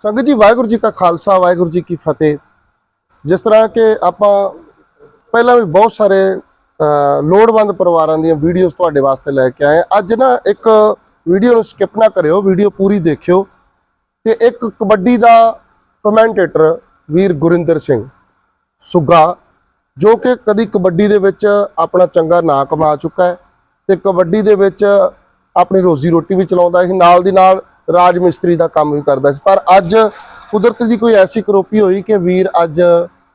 ਸੰਗਤ ਜੀ, ਵਾਹਿਗੁਰੂ ਜੀ ਕਾ ਖਾਲਸਾ, ਵਾਹਿਗੁਰੂ ਜੀ ਕੀ ਫਤਿਹ। ਜਿਸ ਤਰ੍ਹਾਂ ਕਿ ਆਪਾਂ ਪਹਿਲਾਂ ਵੀ ਬਹੁਤ ਸਾਰੇ ਲੋੜਵੰਦ ਪਰਿਵਾਰਾਂ ਦੀਆਂ ਵੀਡੀਓਜ਼ ਤੁਹਾਡੇ ਵਾਸਤੇ ਲੈ ਕੇ ਆਏ ਹਾਂ। ਅੱਜ ਨਾ ਇੱਕ ਵੀਡੀਓ ਨੂੰ ਸਕਿਪ ਨਾ ਕਰਿਓ, ਵੀਡੀਓ ਪੂਰੀ ਦੇਖਿਓ। ਤੇ ਇੱਕ ਕਬੱਡੀ ਦਾ ਕਮੈਂਟੇਟਰ ਵੀਰ ਗੁਰਿੰਦਰ ਸਿੰਘ ਸੁੱਗਾ, ਜੋ ਕਿ ਕਦੀ ਕਬੱਡੀ ਦੇ ਵਿੱਚ ਆਪਣਾ ਚੰਗਾ ਨਾਂ ਕਮਾ ਚੁੱਕਾ ਹੈ ਤੇ ਕਬੱਡੀ ਦੇ ਵਿੱਚ ਆਪਣੀ ਰੋਜ਼ੀ ਰੋਟੀ ਵੀ ਚਲਾਉਂਦਾ ਸੀ ਨਾਲ ਦੀ ਨਾਲ ਰਾਜ ਮਿਸਤਰੀ ਦਾ ਕੰਮ ਵੀ ਕਰਦਾ ਸੀ। ਪਰ ਅੱਜ ਕੁਦਰਤ ਦੀ ਕੋਈ ਐਸੀ ਕਰੋਪੀ ਹੋਈ ਕਿ ਵੀਰ ਅੱਜ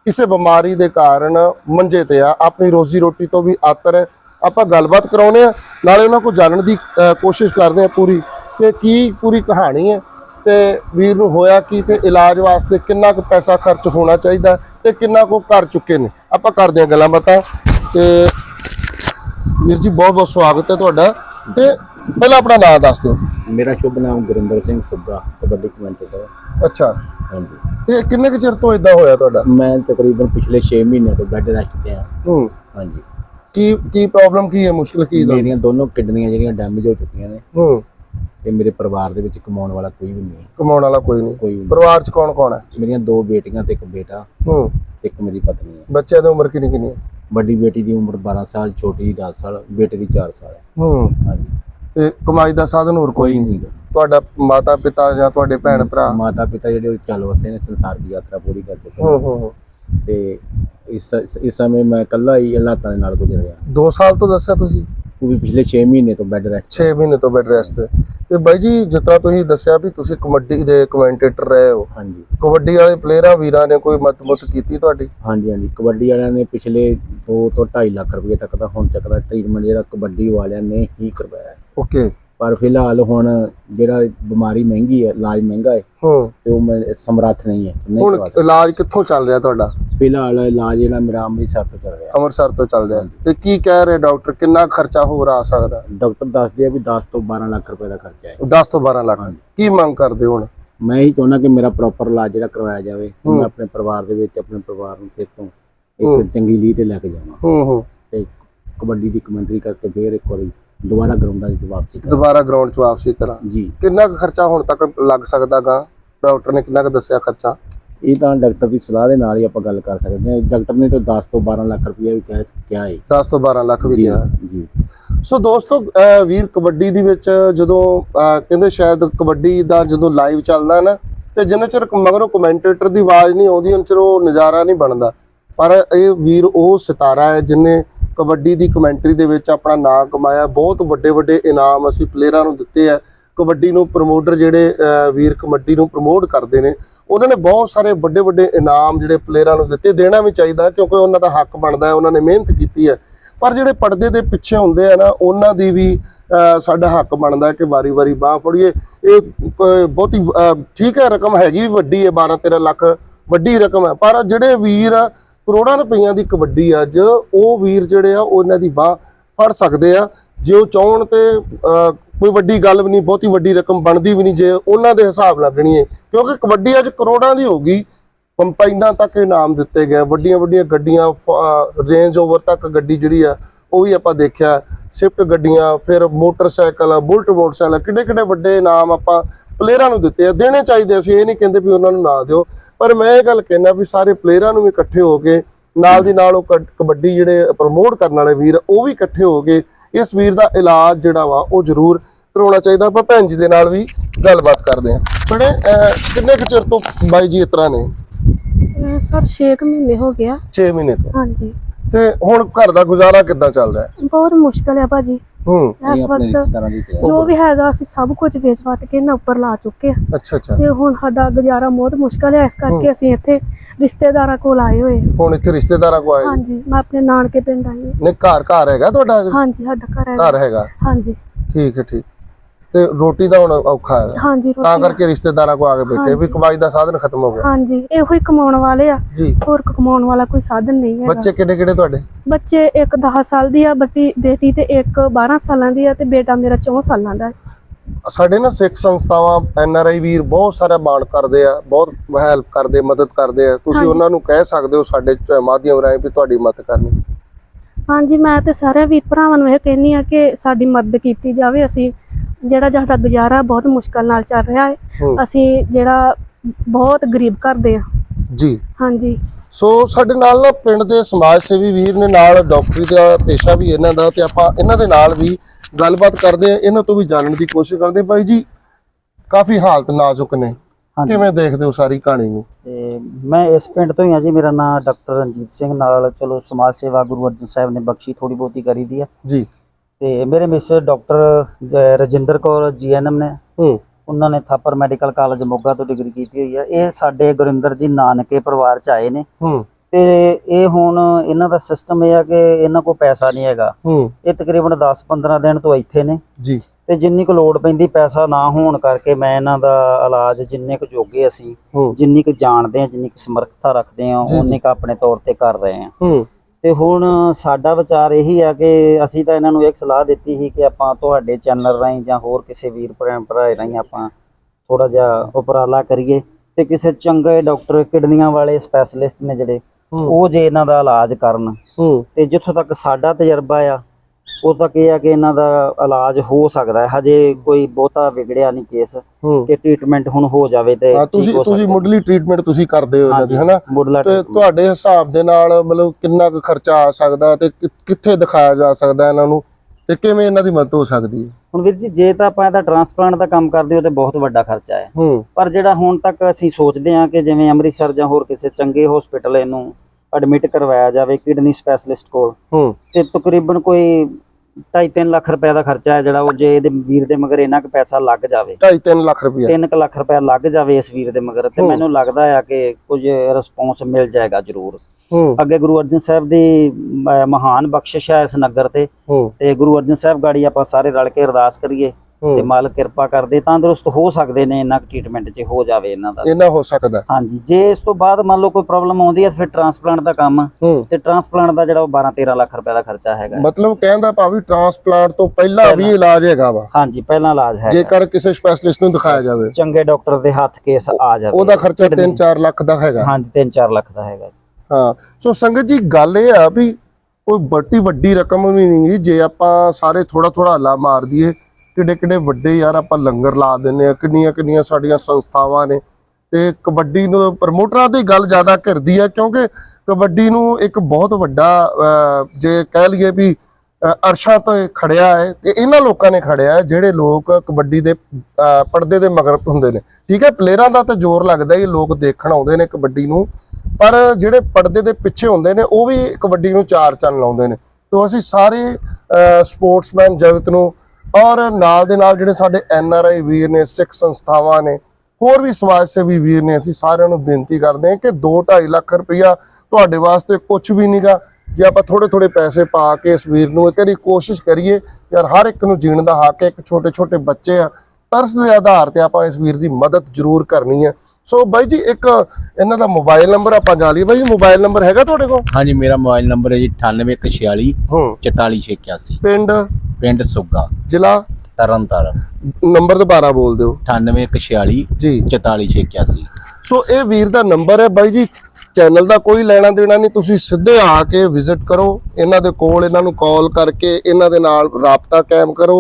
ਕਿਸੇ ਬਿਮਾਰੀ ਦੇ ਕਾਰਨ ਮੰਜੇ ਤੇ ਆ, ਆਪਣੀ ਰੋਜ਼ੀ ਰੋਟੀ ਤੋਂ ਵੀ ਆਤਰ ਹੈ। ਆਪਾਂ ਗੱਲਬਾਤ ਕਰਾਉਨੇ ਆ ਨਾਲੇ ਉਹਨਾਂ ਕੋਲ ਜਾਣਨ ਦੀ ਕੋਸ਼ਿਸ਼ ਕਰਦੇ ਆ ਪੂਰੀ ਕਿ ਕੀ ਪੂਰੀ ਕਹਾਣੀ ਹੈ ਤੇ ਵੀਰ ਨੂੰ ਹੋਇਆ ਕੀ ਤੇ ਇਲਾਜ ਵਾਸਤੇ ਕਿੰਨਾ ਕੁ ਪੈਸਾ ਖਰਚ ਹੋਣਾ ਚਾਹੀਦਾ ਤੇ ਕਿੰਨਾ ਕੁ ਕਰ ਚੁੱਕੇ ਨੇ। ਆਪਾਂ ਕਰਦੇ ਹਾਂ ਗੱਲਾਂ ਬਾਤਾਂ ਤੇ ਵੀਰ ਜੀ ਬਹੁਤ ਬਹੁਤ ਸਵਾਗਤ ਹੈ ਤੁਹਾਡਾ ਤੇ ਪਹਿਲਾਂ ਆਪਣਾ ਨਾਮ ਦੱਸ ਦਿਓ। ਮੇਰਾ ਸ਼ੁਭ ਨਾਮ ਗੁਰਿੰਦਰ ਸਿੰਘ ਸੁੱਗਾ ਕਬੱਡੀ ਕਮੈਂਟੇਟਰ ਅੱਛਾ। ਹਾਂਜੀ। ਤੇ ਕਿੰਨੇ ਕੁ ਚਿਰ ਤੋਂ ਇਦਾਂ ਹੋਇਆ ਤੁਹਾਡਾ? ਮੈਂ ਤਕਰੀਬਨ ਪਿਛਲੇ 6 ਮਹੀਨੇ ਤੋਂ ਬੈੱਡ ਰੈਸਟ ਤੇ ਆ ਹੂੰ। ਹਾਂਜੀ। ਕੀ ਕੀ ਪ੍ਰੋਬਲਮ ਕੀ ਹੈ ਮੁਸ਼ਕਲ ਕੀ ਦਾ? ਮੇਰੀਆਂ ਦੋਨੋਂ ਕਿਡਨੀਆਂ ਜਿਹੜੀਆਂ ਡੈਮੇਜ ਹੋ ਚੁੱਕੀਆਂ ਨੇ। ਹੂੰ। ਤੇ ਮੇਰੇ ਪਰਿਵਾਰ ਦੇ ਵਿੱਚ ਕਮਾਉਣ ਵਾਲਾ ਕੋਈ ਵੀ ਨਹੀਂ। ਹੈ ਕਮਾਉਣ ਵਾਲਾ ਕੋਈ ਨਹੀਂ। ਕੋਈ ਵੀ ਨਹੀਂ। ਪਰਿਵਾਰ ਚ ਕੌਣ ਕੌਣ ਹੈ? ਮੇਰੀਆਂ ਦੋ ਬੇਟੀਆਂ ਤੇ ਇੱਕ ਬੇਟਾ। ਹੂੰ। ਤੇ ਇੱਕ ਮੇਰੀ ਪਤਨੀ ਹੈ। ਬੱਚਿਆਂ ਦੀ ਉਮਰ ਕਿੰਨੀ ਕਿੰਨੀ ਹੈ? ਵੱਡੀ ਬੇਟੀ ਦੀ ਉਮਰ 12 ਸਾਲ ਛੋਟੀ ਦੀ 10 ਸਾਲ ਬੇਟੇ ਦੀ 4 ਸਾਲ ਹੈ। ਹੂੰ। ਹਾਂਜੀ। ਤੇ ਕਮਾਈ ਦਾ ਸਾਧਨ ਹੋਰ ਕੋਈ ਨਹੀਂ ਤੁਹਾਡਾ ਮਾਤਾ ਪਿਤਾ ਜਾਂ ਤੁਹਾਡੇ ਭੈਣ ਭਰਾ? ਮਾਤਾ ਪਿਤਾ ਜਿਹੜੇ ਉਹ ਚੱਲ ਵਸੇ ਨੇ ਸੰਸਾਰ ਦੀ ਯਾਤਰਾ ਪੂਰੀ ਕਰ ਚੁੱਕੇ ਹੂੰ ਹੂੰ ਹੂੰ ਤੇ ਇਸ ਇਸ ਸਮੇਂ ਮੈਂ ਇਕੱਲਾ ਹੀ ਹਾਲਾਤਾਂ ਦੇ ਨਾਲ ਗੁਜ਼ਰ ਰਿਹਾ। 2 ਸਾਲ ਤੋਂ ਦੱਸਿਆ ਤੁਸੀਂ? ਵੀ ਪਿਛਲੇ 6 ਮਹੀਨੇ ਤੋਂ ਬੈੱਡ ਰੈਸਟ 6 ਮਹੀਨੇ ਤੋਂ ਬੈੱਡ ਰੈਸਟ ਤੇ। ਤੇ ਬਾਈ ਜੀ ਜਿਸ ਤਰ੍ਹਾਂ ਤੁਸੀਂ ਦੱਸਿਆ ਵੀ ਤੁਸੀਂ ਕਬੱਡੀ ਦੇ ਕਮੈਂਟੇਟਰ ਰਹੇ ਹੋ। ਹਾਂਜੀ। ਕਬੱਡੀ ਵਾਲੇ ਪਲੇਅਰਾਂ ਵੀਰਾਂ ਨੇ ਕੋਈ ਮਤ-ਮੁਤ ਕੀਤੀ ਤੁਹਾਡੀ? ਹਾਂਜੀ ਹਾਂਜੀ। ਕਬੱਡੀ ਵਾਲਿਆਂ ਨੇ ਪਿਛਲੇ 2 ਤੋਂ 2.5 ਲੱਖ ਰੁਪਏ ਤੱਕ ਦਾ ਹੁਣ ਤੱਕ ਦਾ ਟ੍ਰੀਟਮੈਂਟ ਜਿਹੜਾ ਕਬੱਡੀ ਵਾਲਿਆਂ ਨੇ ਹੀ ਕਰਵਾਇਆ। ਓਕੇ ਪਰ ਫਿਲਹਾਲ ਹੁਣ ਜਿਹੜਾ ਬਿਮਾਰੀ ਮਹਿੰਗੀ ਹੈ ਇਲਾਜ ਮਹਿੰਗਾ ਹੈ ਹੂੰ। ਤੇ ਉਹ ਮੈਂ ਸਮਰੱਥ ਨਹੀਂ ਹੈ ਨਹੀਂ ਹੁਣ ਕਰਵਾ ਸਕਦਾ। ਇਲਾਜ ਕਿੱਥੋਂ ਚੱਲ ਰਿਹਾ ਤੁਹਾਡਾ? ਫਿਲਹਾਲ ਇਲਾਜ ਜਿਹੜਾ ਮੇਰਾ ਅੰਮ੍ਰਿਤਸਰ ਤੋਂ ਚੱਲ ਰਿਹਾ। ਅੰਮ੍ਰਿਤਸਰ ਤੋਂ ਚੱਲ ਰਿਹਾ। ਤੇ ਕੀ ਕਹਿ ਰਹੇ ਡਾਕਟਰ? ਕਿੰਨਾ ਖਰਚਾ ਹੋਰ ਆ ਸਕਦਾ? ਡਾਕਟਰ ਦੱਸਦੇ ਆ ਵੀ 10 ਤੋਂ 12 ਲੱਖ ਰੁਪਏ ਦਾ ਖਰਚਾ ਹੈ। 10 ਤੋਂ 12 ਲੱਖ। ਕੀ ਮੰਗ ਕਰਦੇ ਹੁਣ? ਮੈਂ ਹੀ ਚਾਹੁੰਦਾ ਕਿ ਮੇਰਾ ਪ੍ਰੋਪਰ ਇਲਾਜ ਜਿਹੜਾ ਕਰਵਾਇਆ ਜਾਵੇ। ਮੈਂ ਆਪਣੇ ਪਰਿਵਾਰ ਦੇ ਵਿੱਚ ਆਪਣੇ ਪਰਿਵਾਰ ਨੂੰ ਫਿਰ ਤੋਂ ਇੱਕ ਚੰਗੀ ਲੀਹ ਤੇ ਲੈ ਕੇ ਜਾਵਾਂ। ਹੂੰ ਹੂੰ। ਤੇ ਕਬੱਡੀ ਦੀ ਕਮੈਂਟਰੀ ਕਰਕੇ ਫਿਰ ਇੱਕ ਵਾਰੀ ਦੁਬਾਰਾ ਗਰਾਊਂਡਾਂ 'ਚ ਵਾਪਸੀ ਕਰਾਂ ਦੁਬਾਰਾ ਗਰਾਊਂਡ 'ਚ ਵਾਪਸੀ ਕਰਾਂ ਜੀ। ਕਿੰਨਾ ਕੁ ਖਰਚਾ ਹੁਣ ਤੱਕ ਲੱਗ ਸਕਦਾਗਾ ਡਾਕਟਰ ਨੇ ਕਿੰਨਾ ਕੁ ਦੱਸਿਆ ਖਰਚਾ? ਇਹ ਤਾਂ ਡਾਕਟਰ ਦੀ ਸਲਾਹ ਦੇ ਨਾਲ ਹੀ ਆਪਾਂ ਗੱਲ ਕਰ ਸਕਦੇ ਹਾਂ। ਡਾਕਟਰ ਨੇ ਤਾਂ 10 ਤੋਂ 12 ਲੱਖ ਰੁਪਏ ਵੀ ਕਹਿ ਕਿਹਾ ਹੈ। 10 ਤੋਂ 12 ਲੱਖ ਵੀ ਗਿਆ ਜੀ। ਸੋ ਦੋਸਤੋ ਵੀਰ ਕਬੱਡੀ ਦੇ ਵਿੱਚ ਜਦੋਂ ਕਹਿੰਦੇ ਸ਼ਾਇਦ ਕਬੱਡੀ ਦਾ ਜਦੋਂ ਲਾਈਵ ਚੱਲਦਾ ਨਾ ਤੇ ਜਿੰਨਾ ਚਿਰ ਮਗਰੋਂ ਕਮੈਂਟੇਟਰ ਦੀ ਆਵਾਜ਼ ਨਹੀਂ ਆਉਂਦੀ ਉਹਨਾਂ ਚਿਰ ਉਹ ਨਜ਼ਾਰਾ ਨਹੀਂ ਬਣਦਾ। ਪਰ ਇਹ ਵੀਰ ਉਹ ਸਿਤਾਰਾ ਹੈ ਜਿਨੇ ਕਬੱਡੀ ਦੀ ਕਮੈਂਟਰੀ ਦੇ ਵਿੱਚ ਆਪਣਾ ਨਾਮ ਕਮਾਇਆ। ਬਹੁਤ ਵੱਡੇ ਵੱਡੇ ਇਨਾਮ ਅਸੀਂ ਪਲੇਅਰਾਂ ਨੂੰ ਦਿੱਤੇ ਆ। ਕਬੱਡੀ ਨੂੰ ਪ੍ਰਮੋਟਰ ਜਿਹੜੇ ਵੀਰ ਕਬੱਡੀ ਨੂੰ ਪ੍ਰਮੋਟ ਕਰਦੇ ਨੇ, ਉਹਨਾਂ ਨੇ ਬਹੁਤ ਸਾਰੇ ਵੱਡੇ ਵੱਡੇ ਇਨਾਮ ਜਿਹੜੇ ਪਲੇਅਰਾਂ ਨੂੰ ਦਿੱਤੇ। ਦੇਣਾ ਵੀ ਚਾਹੀਦਾ ਕਿਉਂਕਿ ਉਹਨਾਂ ਦਾ ਹੱਕ ਬਣਦਾ ਹੈ, ਉਹਨਾਂ ਨੇ ਮਿਹਨਤ ਕੀਤੀ ਹੈ। ਪਰ ਜਿਹੜੇ ਪਰਦੇ ਦੇ ਪਿੱਛੇ ਹੁੰਦੇ ਆ ਨਾ, ਉਹਨਾਂ ਦੀ ਵੀ ਸਾਡਾ ਹੱਕ ਬਣਦਾ ਕਿ ਵਾਰੀ-ਵਾਰੀ ਬਾਹ ਫੜੀਏ। ਇਹ ਬਹੁਤੀ ਠੀਕ ਹੈ, ਰਕਮ ਹੈਗੀ ਵੀ ਵੱਡੀ ਹੈ 12-13 ਲੱਖ ਵੱਡੀ ਰਕਮ ਹੈ। ਪਰ ਜਿਹੜੇ ਵੀਰ ਕਰੋੜਾਂ ਰੁਪਈਆਂ ਦੀ ਕਬੱਡੀ ਅੱਜ ਉਹ ਵੀਰ ਜਿਹੜੇ ਆ ਉਹਨਾਂ ਦੀ ਬਾਹ ਫੜ ਸਕਦੇ ਆ। ਜੇ ਉਹ ਚਾਹਣ ਤੇ ਕੋਈ ਵੱਡੀ ਗੱਲ ਵੀ ਨਹੀਂ, ਬਹੁਤੀ ਵੱਡੀ ਰਕਮ ਬਣਦੀ ਵੀ ਨਹੀਂ ਜੇ ਉਹਨਾਂ ਦੇ ਹਿਸਾਬ ਨਾਲ ਗਣੀਏ। ਕਿਉਂਕਿ ਕਬੱਡੀ ਅੱਜ ਕਰੋੜਾਂ ਦੀ ਹੋ ਗਈ। ਕੰਪਾਈਨਾਂ ਤੱਕ ਇਨਾਮ ਦਿੱਤੇ ਗਏ। ਵੱਡੀਆਂ ਵੱਡੀਆਂ ਗੱਡੀਆਂ ਰੇਂਜ ਓਵਰ ਤੱਕ ਗੱਡੀ ਜਿਹੜੀ ਆ, ਉਹ ਵੀ ਆਪਾਂ ਦੇਖਿਆ। ਸਿਫਟ ਗੱਡੀਆਂ, ਫਿਰ ਮੋਟਰਸਾਈਕਲ, ਬੁਲਟ ਮੋਟਰਸਾਈਕਲ ਕਿੰਨੇ ਕਿੰਨੇ ਵੱਡੇ ਇਨਾਮ ਆਪਾਂ ਪਲੇਅਰਾਂ ਨੂੰ ਦਿੱਤੇ ਆ। ਦੇਣੇ ਚਾਹੀਦੇ ਅਸੀਂ, ਇਹ ਨਹੀਂ ਕਹਿੰਦੇ ਵੀ ਉਹਨਾਂ ਨੂੰ ਨਾ ਦਿਓ। ਪਰ ਮੈਂ ਇਹ ਗੱਲ ਕਹਿਣਾ ਵੀ ਸਾਰੇ ਪਲੇਅਰਾਂ ਨੂੰ ਵੀ ਇਕੱਠੇ ਹੋ ਕੇ ਨਾਲ ਦੀ ਨਾਲ ਉਹ ਕਬੱਡੀ ਜਿਹੜੇ ਪ੍ਰਮੋਟ ਕਰਨ ਵਾਲੇ ਵੀਰ ਉਹ ਵੀ ਇਕੱਠੇ ਹੋ ਕੇ ਇਸ ਵੀਰ ਦਾ ਇਲਾਜ ਜਿਹੜਾ ਵਾ ਉਹ ਜ਼ਰੂਰ ਕਰਾਉਣਾ ਚਾਹੀਦਾ। ਆਪਾਂ ਭੈਣ ਜੀ ਦੇ ਨਾਲ ਵੀ ਗੱਲਬਾਤ ਕਰਦੇ ਹਾਂ। ਬੜੇ ਕਿੰਨੇ ਕੁ ਚਿਰ ਤੋਂ ਬਾਈ ਜੀ ਇਸ ਤਰ੍ਹਾਂ ਨੇ? ਸਰ 6 ਮਹੀਨੇ ਹੋ ਗਿਆ 6 ਮਹੀਨੇ ਤੋਂ। ਹਾਂਜੀ। ਤੇ ਹੁਣ ਘਰ ਦਾ ਗੁਜ਼ਾਰਾ ਕਿੱਦਾਂ ਚੱਲ ਰਿਹਾ? ਬਹੁਤ ਮੁਸ਼ਕਲ ਹੈ ਭਾਜੀ। ਹੂੰ। ਇਸ ਇਹ ਆਪਣੇ ਵਕਤ ਰਿਸ਼ਤੇਦਾਰਾਂ ਦੀ ਕਿਹਾ ਜੋ ਵੀ ਹੈਗਾ ਅਸੀਂ ਸਭ ਕੁਝ ਵੇਚ ਵਟ ਕੇ ਨਾ ਉੱਪਰ ਲਾ ਚੁੱਕੇ ਆ। ਅੱਛਾ ਅੱਛਾ। ਤੇ ਹੁਣ ਸਾਡਾ ਗੁਜ਼ਾਰਾ ਬਹੁਤ ਮੁਸ਼ਕਲ ਹੈ ਇਸ ਕਰਕੇ ਅਸੀਂ ਇੱਥੇ ਰਿਸ਼ਤੇਦਾਰਾਂ ਕੋਲ ਆਏ ਹੋਏ ਹਾਂ। ਹੁਣ ਇੱਥੇ ਰਿਸ਼ਤੇਦਾਰਾਂ ਕੋ ਆਏ? ਹਾਂਜੀ ਮੈਂ ਆਪਣੇ ਨਾਨਕੇ ਪਿੰਡ ਆਈ ਹਾਂ। ਨਹੀਂ ਘਰ ਘਰ ਹੈਗਾ ਤੁਹਾਡਾ? ਹਾਂਜੀ ਸਾਡਾ ਘਰ ਹੈ ਘਰ ਹੈਗਾ। ਹਾਂਜੀ। ਠੀਕ ਹੈ ਠੀਕ। ਤੇ ਰੋਟੀ ਦਾ ਹੁਣ ਔਖਾ ਹੈ। ਹਾਂਜੀ ਤਾਂ ਰੋਟੀ ਕਰਕੇ ਰਿਸ਼ਤੇਦਾਰਾਂ ਕੋ ਆ ਕੇ ਬੈਠੇ ਵੀ ਕਮਾਈ ਦਾ ਸਾਧਨ ਖਤਮ ਹੋ ਗਿਆ। ਹਾਂਜੀ ਇਹੋ ਹੀ ਕਮਾਉਣ ਵਾਲੇ ਆ। ਜੀ। ਹੋਰ ਕਮਾਉਣ ਵਾਲਾ ਕੋਈ ਸਾਧਨ ਨਹੀਂ ਹੈਗਾ। ਬੱਚੇ ਕਿਹੜੇ ਕਿਹੜੇ ਤੁਹਾਡੇ? ਬੱਚੇ ਇੱਕ 10 ਸਾਲ ਦੀ ਆ ਬੱਟੀ ਬੇਟੀ ਤੇ ਇੱਕ 12 ਸਾਲਾਂ ਦੀ ਆ ਤੇ ਬੇਟਾ ਮੇਰਾ 4 ਸਾਲਾਂ ਦਾ ਹੈ। ਸਾਡੇ ਨਾ ਸਿੱਖ ਸੰਸਥਾਵਾਂ ਐਨ ਆਰ ਆਈ ਵੀਰ ਬਹੁਤ ਸਾਰਾ ਮਾਣ ਕਰਦੇ ਆ ਬਹੁਤ ਹੈਲਪ ਕਰਦੇ ਮਦਦ ਕਰਦੇ ਆ। ਤੁਸੀਂ। ਉਹਨਾਂ ਨੂੰ ਕਹਿ ਸਕਦੇ ਹੋ ਸਾਡੇ ਮਾਧਿਅਮ ਰਾਹੀਂ ਵੀ ਤੁਹਾਡੀ ਮਦਦ ਕਰਨੀ। ਹਾਂਜੀ ਮੈਂ ਤੇ ਸਾਰੇ ਵੀਰ ਭਰਾਵਾਂ ਨੂੰ ਇਹ ਕਹਿੰਨੀ ਆ ਕਿ ਸਾਡੀ ਮਦਦ ਕੀਤੀ ਜਾਵੇ ਅਸੀਂ ਜਿਹੜਾ ਸਾਡਾ ਗੁਜ਼ਾਰਾ ਬਹੁਤ ਮੁਸ਼ਕਲ ਨਾਲ ਚੱਲ ਰਿਹਾ ਹੈ। ਅਸੀਂ ਜਿਹੜਾ ਬਹੁਤ ਗਰੀਬ ਘਰ ਦੇ ਆ ਜੀ ਹਾਂਜੀ ਸੋ ਸਾਡੇ ਨਾਲ ਨਾ ਪਿੰਡ ਦੇ ਸਮਾਜ ਸੇਵੀ ਵੀਰ ਨੇ ਨਾਲ ਡਾਕਟਰੀ ਦਾ ਪੇਸ਼ਾ ਵੀ ਇਹਨਾਂ ਦਾ ਤੇ ਆਪਾਂ ਇਹਨਾਂ ਦੇ ਨਾਲ ਵੀ ਗੱਲਬਾਤ ਕਰਦੇ ਆ ਇਹਨਾਂ ਤੋਂ ਵੀ ਜਾਣਨ ਦੀ ਕੋਸ਼ਿਸ਼ ਕਰਦੇ। ਬਾਈ ਜੀ ਕਾਫੀ ਹਾਲਤ ਨਾਜ਼ੁਕ ਨੇ। ਕਿਵੇਂ ਦੇਖਦੇ ਹੋ ਸਾਰੀ ਕਹਾਣੀ ਨੂੰ? ਤੇ ਮੈਂ ਇਸ ਪਿੰਡ ਤੋਂ ਹੀ ਹਾਂ ਜੀ ਮੇਰਾ ਨਾਮ ਡਾਕਟਰ ਰਣਜੀਤ ਸਿੰਘ ਨਾਲ ਚਲੋ ਸਮਾਜ ਸੇਵਾ ਗੁਰੂ ਅਰਜਨ ਸਾਹਿਬ ਨੇ ਬਖਸ਼ੀ ਥੋੜੀ ਬਹੁਤੀ ਕਰੀ ਦੀ ਆ। ਜੀ। ਤੇ ਮੇਰੇ miss doctor Rajinder Kaur GNM ਨੇ। ਹੂੰ। ਉਹਨਾਂ ਨੇ ਥਾਪਰ ਮੈਡੀਕਲ ਕਾਲਜ ਮੋਗਾ ਤੋਂ ਡਿਗਰੀ ਕੀਤੀ ਹੋਈ ਆ। ਇਹ ਸਾਡੇ ਗੁਰਿੰਦਰ ਜੀ ਨਾਨਕੇ ਪਰਿਵਾਰ ਚ ਆਏ ਨੇ। ਹੂੰ। ਤੇ ਇਹ ਹੁਣ ਇਹਨਾਂ ਦਾ ਸਿਸਟਮ ਇਹ ਆ ਕਿ ਇਹਨਾਂ ਕੋਲ ਪੈਸਾ ਨਹੀਂ ਹੈਗਾ। ਹੂੰ। ਇਹ ਤਕਰੀਬਨ 10-15 ਦਿਨ ਤੋਂ ਇੱਥੇ ਨੇ। ਜੀ। ਤੇ ਜਿੰਨੀ ਕੁ ਲੋੜ ਪੈਂਦੀ ਪੈਸਾ ਨਾ ਹੋਣ ਕਰਕੇ ਮੈਂ ਇਹਨਾਂ ਦਾ ਇਲਾਜ ਜਿੰਨੇ ਕੁ ਜੋਗੇ ਅਸੀਂ ਜਿੰਨੀ ਕੁ ਜਾਣਦੇ ਆ ਜਿੰਨੀ ਕੁ ਸਮਰੱਥਾ ਰੱਖਦੇ ਆ। ਉਨੀ ਕੁ ਆਪਣੇ ਤੌਰ ਤੇ ਕਰ ਰਹੇ ਆ ਤੇ ਹੁਣ ਸਾਡਾ ਵਿਚਾਰ ਇਹੀ ਆ ਕਿ ਅਸੀਂ ਤਾਂ ਇਹਨਾਂ ਨੂੰ ਇੱਕ ਸਲਾਹ ਦਿੱਤੀ ਸੀ ਕਿ ਆਪਾਂ ਤੁਹਾਡੇ ਚੈਨਲ ਰਾਹੀਂ ਜਾਂ ਹੋਰ ਕਿਸੇ ਵੀਰ ਭਰਾ ਭਰਾ ਰਾਹੀਂ ਆਪਾਂ ਥੋੜਾ ਜਿਹਾ ਉਪਰਾਲਾ ਕਰੀਏ ਤੇ ਕਿਸੇ ਚੰਗੇ ਡਾਕਟਰ ਕਿਡਨੀਆਂ ਵਾਲੇ ਸਪੈਸ਼ਲਿਸਟ ਨੇ ਜਿਹੜੇ। ਉਹ ਜੇ ਇਹਨਾਂ ਦਾ ਇਲਾਜ ਕਰਨ ਤੇ ਜਿੱਥੋਂ ਤੱਕ ਸਾਡਾ ਤਜਰਬਾ ਆ ਉਹ ਤੱਕ ਇਹ ਆ ਕਿ ਇਹਨਾਂ ਦਾ ਇਲਾਜ ਹੋ ਸਕਦਾ ਹੈ। ਹਜੇ ਕੋਈ ਬਹੁਤਾ ਵਿਗੜਿਆ ਨਹੀਂ ਕੇਸ ਹੂੰ। ਕਿ ਟ੍ਰੀਟਮੈਂਟ ਹੁਣ ਹੋ ਜਾਵੇ ਤੇ ਹਾਂ ਠੀਕ ਤੁਸੀਂ ਹੋ ਤੁਸੀਂ ਸਕਦਾ। ਮੁੱਢਲੀ ਟ੍ਰੀਟਮੈਂਟ ਤੁਸੀਂ ਕਰਦੇ ਹੋ ਇਹਨਾਂ ਦੀ ਹਾਂਜੀ, ਹਨਾ? ਮੁੱਢਲਾ ਤੇ treatment। ਤੁਹਾਡੇ ਹਿਸਾਬ ਦੇ ਨਾਲ ਮਤਲਬ ਕਿੰਨਾ ਕੁ ਖਰਚਾ ਆ ਸਕਦਾ ਤੇ ਕਿ- ਕਿੱਥੇ ਦਿਖਾਇਆ ਜਾ ਸਕਦਾ ਇਹਨਾਂ ਨੂੰ ਤੇ ਕਿਵੇਂ ਇਹਨਾਂ ਦੀ ਮਦਦ ਹੋ ਸਕਦੀ ਹੈ? ਹੁਣ ਵੀਰ ਜੀ ਜੇ ਤਾਂ ਆਪਾਂ ਇਹਦਾ ਟ੍ਰਾਂਸਪਲਾਂਟ ਦਾ ਕੰਮ ਕਰਦੇ ਹੋ ਤੇ ਬਹੁਤ ਵੱਡਾ ਖਰਚਾ ਹੈ। ਹੂੰ। ਪਰ ਜਿਹੜਾ ਹੁਣ ਤੱਕ ਅਸੀਂ ਸੋਚਦੇ ਹਾਂ ਕਿ ਜਿਵੇਂ ਅੰਮ੍ਰਿਤਸਰ ਜਾਂ ਹੋਰ ਕਿਸੇ ਚੰਗੇ ਹਸਪੀਟਲ ਇਹਨੂੰ ਐਡਮਿਟ ਕਰਵਾਇਆ ਜਾਵੇ ਕਿਡਨੀ ਸਪੈਸ਼ਲਿਸਟ ਕੋਲ ਹੂੰ। ਤੇ ਤਕਰੀਬਨ ਕੋਈ 2.5 ਲੱਖ ਰੁਪਏ ਦਾ ਖਰਚਾ ਹੈ ਜਿਹੜਾ ਉਹ ਜੇ ਇਹਦੇ ਵੀਰ ਦੇ ਮਗਰ ਇੰਨਾ ਕੁ ਪੈਸਾ ਲੱਗ ਜਾਵੇ। 2.5 ਲੱਖ ਰੁਪਏ 3 ਲੱਖ ਰੁਪਏ ਲੱਗ ਜਾਵੇ ਇਸ ਵੀਰ ਦੇ ਮਗਰ ਤੇ। ਮੈਨੂੰ ਲੱਗਦਾ ਆ ਕਿ ਕੁਝ ਰਿਸਪੌਂਸ ਮਿਲ ਜਾਏਗਾ ਜ਼ਰੂਰ। ਅੱਗੇ ਗੁਰੂ ਅਰਜਨ ਸਾਹਿਬ ਦੀ ਮਹਾਨ ਬਖਸ਼ਿਸ਼ ਹੈ ਇਸ ਨਗਰ ਤੇ। ਤੇ ਗੁਰੂ ਅਰਜਨ ਸਾਹਿਬ ਗਾੜੀ ਆਪਾਂ ਸਾਰੇ ਰਲ ਕੇ ਅਰਦਾਸ ਕਰੀਏ। ਤੇ ਮਾਲਕ ਕਿਰਪਾ ਕਰਦੇ ਤੰਦਰੁਸਤ ਹੋ ਸਕਦੇ ਨੇ ਇੰਨਾ ਟ੍ਰੀਟਮੈਂਟ 'ਚ ਹੋ ਜਾਵੇ ਇਹਨਾਂ ਦਾ। ਇਹਨਾਂ ਹੋ ਸਕਦਾ। ਹਾਂਜੀ ਜੇ ਇਸ ਤੋਂ ਬਾਅਦ ਮੰਨ ਲਓ ਕੋਈ ਪ੍ਰੋਬਲਮ ਆਉਂਦੀ ਹੈ ਫਿਰ ਟ੍ਰਾਂਸਪਲਾਂਟ ਦਾ ਕੰਮ। ਤੇ ਟ੍ਰਾਂਸਪਲਾਂਟ ਦਾ ਜਿਹੜਾ ਉਹ 12 13 ਲੱਖ ਰੁਪਏ ਦਾ ਖਰਚਾ ਹੈਗਾ। ਮਤਲਬ ਕਹਿੰਦਾ ਭਾਵੇਂ ਟ੍ਰਾਂਸਪਲਾਂਟ ਤੋਂ ਪਹਿਲਾਂ ਵੀ ਇਲਾਜ ਹੈਗਾ ਵਾ। ਹਾਂਜੀ ਪਹਿਲਾ ਇਲਾਜ ਹੈ ਜੇਕਰ ਕਿਸੇ ਸਪੈਸ਼ਲਿਸਟ ਨੂੰ ਦਿਖਾਇਆ ਜਾਵੇ। ਚੰਗੇ ਡਾਕਟਰ ਦੇ ਹੱਥ ਕੇਸ ਆ ਜਾਵੇ। ਉਹਦਾ ਖਰਚਾ 3-4 ਲੱਖ ਦਾ ਹੈਗਾ। ਹਾਂਜੀ 3-4 ਲੱਖ ਦਾ ਹੈਗਾ ਹਾਂ। ਸੋ ਸੰਗਤ ਜੀ ਗੱਲ ਇਹ ਆ ਵੀ ਕੋਈ ਵੱਡੀ ਵੱਡੀ ਰਕਮ ਵੀ ਨਹੀਂ ਜੇ ਆਪਾਂ ਸਾਰੇ ਥੋੜਾ ਥੋੜਾ ਹੱਲਾ ਮਾਰ ਦਈਏ ਕਿੱਡੇ ਕਿੱਡੇ ਵੱਡੇ ਯਾਰ ਆਪਾਂ ਲੰਗਰ ਲਾ ਦਿੰਨੇ ਆ ਕਿੰਨੀਆਂ ਕਿੰਨੀਆਂ ਸਾਡੀਆਂ ਸੰਸਥਾਵਾਂ ਨੇ। ਤੇ ਕਬੱਡੀ ਨੂੰ ਪ੍ਰਮੋਟਰਾਂ ਦੀ ਗੱਲ ਜ਼ਿਆਦਾ ਘਿਰਦੀ ਹੈ ਕਿਉਂਕਿ ਕਬੱਡੀ ਨੂੰ ਇੱਕ ਬਹੁਤ ਵੱਡਾ ਜੇ ਕਹਿ ਲਈਏ ਵੀ ਅਹ, ਅਰਸ਼ਾਂ ਤੋਂ ਖੜਿਆ ਹੈ ਤੇ ਇਹਨਾਂ ਲੋਕਾਂ ਨੇ ਖੜਿਆ ਹੈ ਜਿਹੜੇ ਲੋਕ ਕਬੱਡੀ ਦੇ ਅਹ, ਪਰਦੇ ਦੇ ਮਗਰ ਹੁੰਦੇ ਨੇ। ਠੀਕ ਹੈ ਪਲੇਅਰਾਂ ਦਾ ਤਾਂ ਜ਼ੋਰ ਲੱਗਦਾ ਹੀ ਲੋਕ ਦੇਖਣ ਆਉਂਦੇ ਨੇ ਕਬੱਡੀ ਨੂੰ। ਪਰ ਜਿਹੜੇ ਪਰਦੇ ਦੇ ਪਿੱਛੇ ਹੁੰਦੇ ਨੇ ਉਹ ਵੀ ਕਬੱਡੀ ਨੂੰ ਚਾਰ ਚੰਨ ਲਾਉਂਦੇ ਨੇ। ਤੋਂ ਅਸੀਂ ਸਾਰੇ ਸਪੋਰਟਸਮੈਨ ਜਗਤ ਨੂੰ ਔਰ ਨਾਲ ਦੇ ਨਾਲ ਜਿਹੜੇ ਸਾਡੇ ਐਨ ਆਰ ਆਈ ਵੀਰ ਨੇ ਸਿੱਖ ਸੰਸਥਾਵਾਂ ਨੇ ਹੋਰ ਵੀ ਸਮਾਜ ਸੇਵੀ ਵੀਰ ਨੇ ਅਸੀਂ ਸਾਰਿਆਂ ਨੂੰ ਬੇਨਤੀ ਕਰਦੇ ਹਾਂ ਕਿ 2.5 ਲੱਖ ਰੁਪਇਆ ਤੁਹਾਡੇ ਵਾਸਤੇ ਕੁਝ ਵੀ ਨਹੀਂਗਾ ਜੇ ਆਪਾਂ ਥੋੜੇ ਥੋੜੇ ਪੈਸੇ ਪਾ ਕੇ ਇਸ ਵੀਰ ਨੂੰ ਇੱਕ ਵਾਰੀ ਕੋਸ਼ਿਸ਼ ਕਰੀਏ ਯਾਰ ਹਰ ਇੱਕ ਨੂੰ ਜੀਣ ਦਾ ਹੱਕ ਹੈ ਇੱਕ ਛੋਟੇ ਛੋਟੇ ਬੱਚੇ ਆ ਤਰਸ ਦੇ ਆਧਾਰ ਤੇ ਆਪਾਂ ਇਸ ਵੀਰ ਦੀ ਮਦਦ ਜ਼ਰੂਰ ਕਰਨੀ ਹੈ। ਸੋ ਬਾਈ ਜੀ ਇੱਕ ਇਹਨਾਂ ਦਾ ਮੋਬਾਈਲ ਨੰਬਰ ਆਪਾਂ ਜਾ ਲਈਏ। ਬਾਈ ਜੀ ਮੋਬਾਈਲ ਨੰਬਰ ਹੈਗਾ ਤੁਹਾਡੇ ਕੋਲ? ਹਾਂਜੀ ਮੇਰਾ ਮੋਬਾਈਲ ਨੰਬਰ ਹੈ ਜੀ 98146 ਹੂੰ। 4481 ਪਿੰਡ ਪਿੰਡ ਸੁੱਗਾ ਜ਼ਿਲ੍ਹਾ? ਤਰਨ ਤਾਰਨ ਨੰਬਰ ਦੁਬਾਰਾ ਬੋਲ ਦਿਓ। 98146 ਜੀ। 4481 ਸੋ ਇਹ ਵੀਰ ਦਾ ਨੰਬਰ ਹੈ ਬਾਈ ਜੀ ਚੈਨਲ ਦਾ ਕੋਈ ਲੈਣਾ ਦੇਣਾ ਨਹੀਂ ਤੁਸੀਂ ਸਿੱਧੇ ਆ ਕੇ ਵਿਜ਼ਿਟ ਕਰੋ ਇਹਨਾਂ ਦੇ ਕੋਲ ਇਹਨਾਂ ਨੂੰ ਕਾਲ ਕਰਕੇ ਇਹਨਾਂ ਦੇ ਨਾਲ ਰਾਬਤਾ ਕਾਇਮ ਕਰੋ।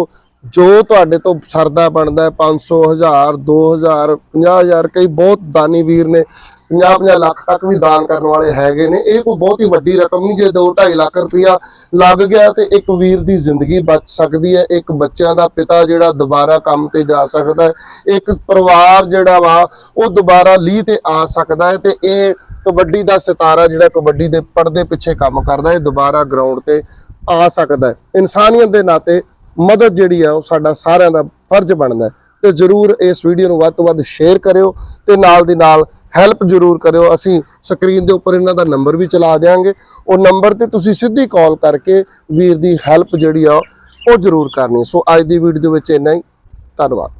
ਜੋ ਤੁਹਾਡੇ ਤੋਂ ਸਰਦਾ ਬਣਦਾ ਹੈ 500 1000 2000 50000 ਕਈ ਬਹੁਤ ਦਾਨੀ ਵੀਰ ਨੇ 50-50 ਲੱਖ ਤੱਕ ਵੀ ਦਾਨ ਕਰਨ ਵਾਲੇ ਹੈਗੇ ਨੇ। ਇਹ ਕੋਈ ਬਹੁਤ ਹੀ ਵੱਡੀ ਰਕਮ ਨਹੀਂ, ਜੇ 2.5 ਲੱਖ ਰੁਪਇਆ ਲੱਗ ਗਿਆ ਤੇ ਇੱਕ ਵੀਰ ਦੀ ਜ਼ਿੰਦਗੀ ਬਚ ਸਕਦੀ ਹੈ। ਇੱਕ ਬੱਚਿਆਂ ਦਾ ਪਿਤਾ ਜਿਹੜਾ ਦੁਬਾਰਾ ਕੰਮ ਤੇ ਜਾ ਸਕਦਾ ਹੈ। ਇੱਕ ਪਰਿਵਾਰ ਜਿਹੜਾ ਵਾ, ਉਹ ਦੁਬਾਰਾ ਲੀਹ ਤੇ ਆ ਸਕਦਾ ਹੈ ਤੇ ਇਹ ਕਬੱਡੀ ਦਾ ਸਿਤਾਰਾ ਜਿਹੜਾ ਕਬੱਡੀ ਦੇ ਪਰਦੇ ਪਿੱਛੇ ਕੰਮ ਕਰਦਾ ਹੈ ਦੁਬਾਰਾ ਗਰਾਊਂਡ ਤੇ ਆ ਸਕਦਾ ਹੈ। ਇਨਸਾਨੀਅਤ ਦੇ ਨਾਤੇ ਮਦਦ ਜਿਹੜੀ ਆ, ਉਹ ਸਾਡਾ ਸਾਰਿਆਂ ਦਾ ਫਰਜ਼ ਬਣਦਾ ਹੈ। ਤੇ ਜਰੂਰ ਇਸ ਵੀਡੀਓ ਨੂੰ ਵੱਧ ਤੋਂ ਵੱਧ ਸ਼ੇਅਰ ਕਰਿਓ ਤੇ ਨਾਲ ਦੀ ਨਾਲ ਹੈਲਪ ਜਰੂਰ ਕਰਿਓ। ਅਸੀਂ ਸਕਰੀਨ ਦੇ ਉੱਪਰ ਇਹਨਾਂ ਦਾ ਨੰਬਰ ਵੀ ਚਲਾ ਦੇਵਾਂਗੇ ਉਹ ਨੰਬਰ ਤੇ ਤੁਸੀਂ ਸਿੱਧੀ ਕਾਲ ਕਰਕੇ ਵੀਰ ਦੀ ਹੈਲਪ ਜਿਹੜੀ ਆ, ਉਹ ਜਰੂਰ ਕਰਨੀ। ਸੋ ਅੱਜ ਦੀ ਵੀਡੀਓ ਦੇ ਵਿੱਚ ਇੰਨਾ ਹੀ। ਧੰਨਵਾਦ।